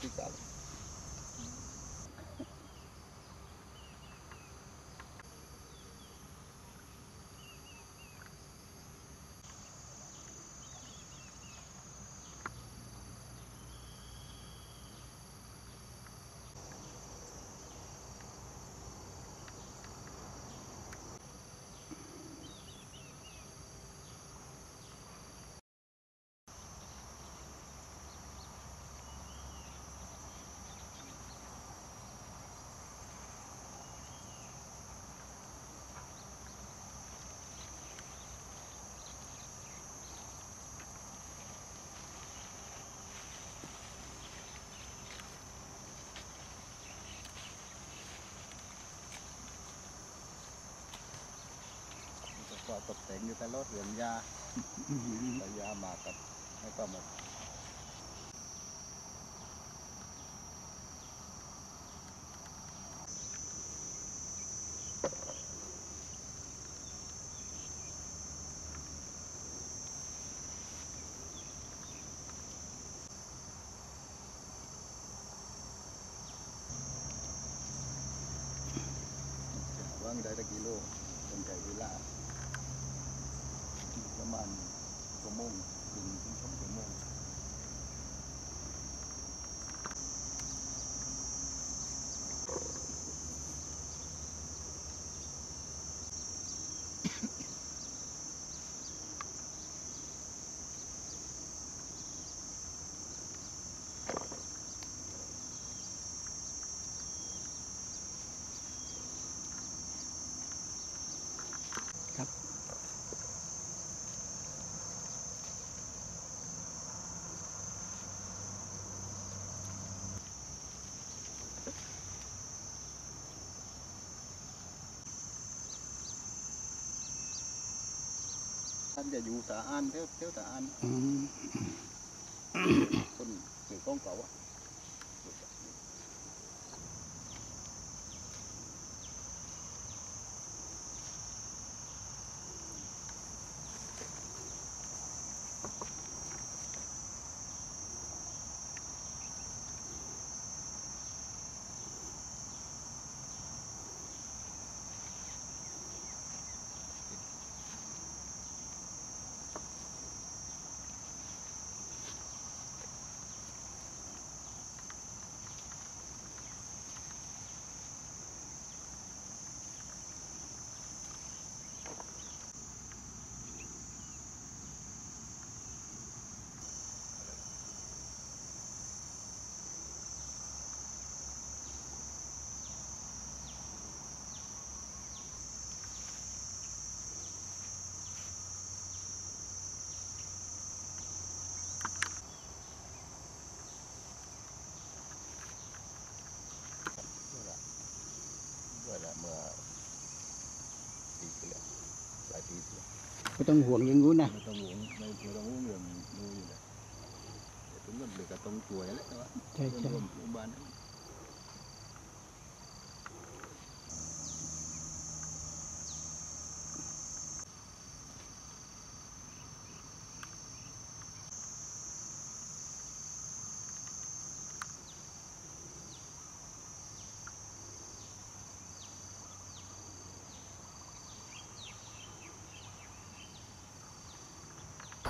ที่เก่า ก็ตกแต่งอยู่แต่รถเหลืองยาแต่ยามากับให้ก็หมดว่างได้ตะกิโลเป็นไก่เวลา ประมาณชั่วโมงถึงถึงสองชั่วโมง ท่านจะอยู่สาอันเที่ยวเที่ยวสาอันอืมคนถือกล้องเก่าอะ ด้วยละเมื่อปีที่แล้วหลายปีที่แล้วไม่ต้องห่วงอย่างนู้นนะไม่ต้องห่วงไม่ไม่ต้องห่วงเรื่องดูอยู่เลยแต่ถึงมันเหลือก็ต้องช่วยแหล้วแต่ว่าใช่ใช่รวมๆโรงพยาบาลนั้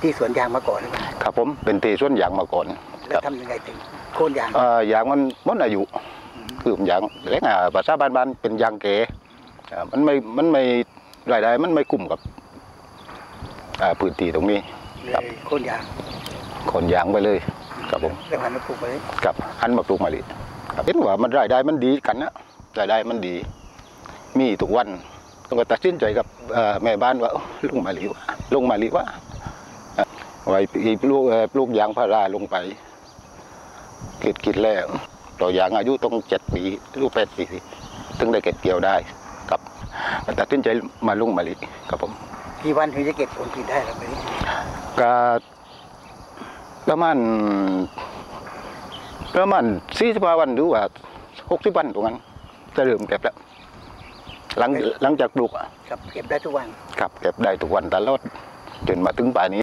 ที่สวนยางมาก่อนหรือเปล่าครับผมเป็นตีส่วนยางมาก่อนแล้วทำยังไงถึงโค่นยาง เอ่อยางมันหมดอายุคือผมยางเล็กอะภาษาบ้านๆเป็นยางเก๋อ่ามันไม่มันไม่รายได้มันไม่กลุ่มกับอ่าพื้นที่ตรงนี้ เลยโค่นยางคนยางไปเลย ครับผม แล้วหันมาปลูกไว้กับหันมาปลูกมะลิครับเห็นว่ามันรายได้มันดีกันนะรายได้มันดี มีทุกวันต้องก็ตัดสินใจกับเอ่อแม่บ้านว่าเอ้าลงมะลิวะลงมะลิวะอะ ไว้ปลูกเอ่อปลูกยางพาราลงไปคิดคิดแล้วต่อยางอายุต้องเจ็ดปีหรือแปดปีถึงได้เก็บเกี่ยวได้ครับตัดสินใจมาลงมะลิครับผมกี่วันถึงจะเก็บผลผลิตได้แล้วไปก็ประมาณประมาณสี่สิบวันหรือว่าหกสิบวันตรงนั้นจะเริ่มเก็บแล้วหลังหลังจากปลูกอะครับเก็บได้ทุกวันครับเก็บได้ทุกวันตลอดจนมาถึงป่านนี้